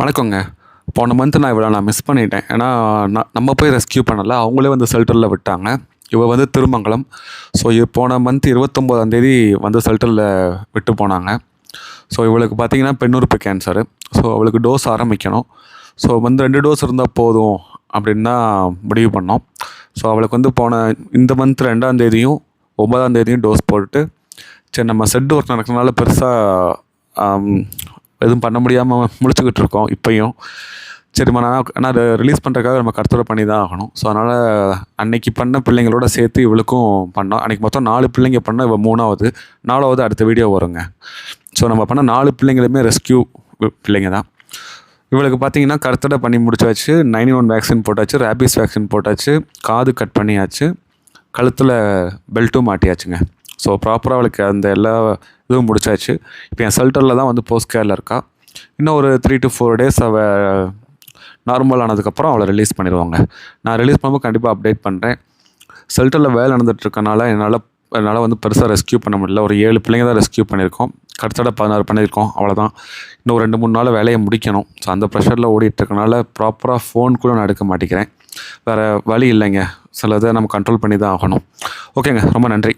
வணக்கங்க. போன மந்த் நான் இவ்வளோ நான் மிஸ் பண்ணிட்டேன். ஏன்னா நான் நம்ம போய் ரெஸ்க்யூ பண்ணல. அவங்களே வந்து ஷெல்டரில் விட்டாங்க. இவ வந்து திருமங்கலம். ஸோ போன மந்த் இருபத்தொம்போதாந்தேதி வந்து ஷெல்டரில் விட்டு போனாங்க. ஸோ இவளுக்கு பார்த்தீங்கன்னா பெண்ணுறுப்பு கேன்சரு ஸோ அவளுக்கு டோஸ் ஆரம்பிக்கணும். ஸோ வந்து ரெண்டு டோஸ் இருந்தால் போதும் அப்படின்னு தான் முடிவு பண்ணோம். ஸோ அவளுக்கு வந்து போன இந்த மந்த் ரெண்டாம் தேதியும் ஒன்பதாம் தேதியும் டோஸ் போட்டுட்டு சரி நம்ம செட் ஒர்க் நடக்கிறதுனால பெருசாக எதுவும் பண்ண முடியாமல் முழிச்சுக்கிட்டு இருக்கோம் இப்பையும். சரிம்மா நான் ஆனால் அதை ரிலீஸ் பண்ணுறதுக்காக நம்ம கருத்துரை பண்ணி தான் ஆகணும். ஸோ அதனால் அன்னைக்கு பண்ண பிள்ளைங்களோட சேர்த்து இவளுக்கும் பண்ணோம். அன்றைக்கி மொத்தம் நாலு பிள்ளைங்க பண்ண இவள் மூணாவது நாலாவது அடுத்த வீடியோ வருங்க. ஸோ நம்ம பண்ண நாலு பிள்ளைங்களுமே ரெஸ்க்யூ பிள்ளைங்க தான். இவளுக்கு பார்த்தீங்கன்னா கருத்தடை பண்ணி முடிச்சாச்சு நைன்டி ஒன் வேக்சின் போட்டாச்சு ரேபிஸ் வேக்சின் போட்டாச்சு காது கட் பண்ணியாச்சு கழுத்தில் பெல்ட்டும் மாட்டியாச்சுங்க. ஸோ ப்ராப்பராக அவளுக்கு அந்த எல்லா இதுவும் முடிச்சாச்சு. இப்போ என் செல்டரில் தான் வந்து போஸ்ட் கேரில் இருக்கா. இன்னும் ஒரு த்ரீ டு ஃபோர் டேஸ் அவள் நார்மல் ஆனதுக்கப்புறம் அவளை ரிலீஸ் பண்ணிடுவாங்க நான் ரிலீஸ் பண்ணும்போது கண்டிப்பாக அப்டேட் பண்ணுறேன் செல்டரில் வேலை நடந்துகிட்ருக்கனால என்னால் என்னால் வந்து பெருசாக ரெஸ்க்யூ பண்ண முடியல. ஒரு ஏழு பிள்ளைங்க தான் ரெஸ்க்யூ பண்ணியிருக்கோம். கடத்தட பதினாறு பண்ணியிருக்கோம். அவ்வளோதான் இன்னும் ஒரு ரெண்டு மூணு நாள் வேலையை முடிக்கணும். ஸோ அந்த ப்ரெஷரில் ஓடிட்டுருக்கனால ப்ராப்பராக ஃபோன் கூட நான் எடுக்க மாட்டேங்கிறேன். வேறு வழி இல்லைங்க. சில இதை நம்ம கண்ட்ரோல் பண்ணி தான் ஆகணும். ஓகேங்க ரொம்ப நன்றி.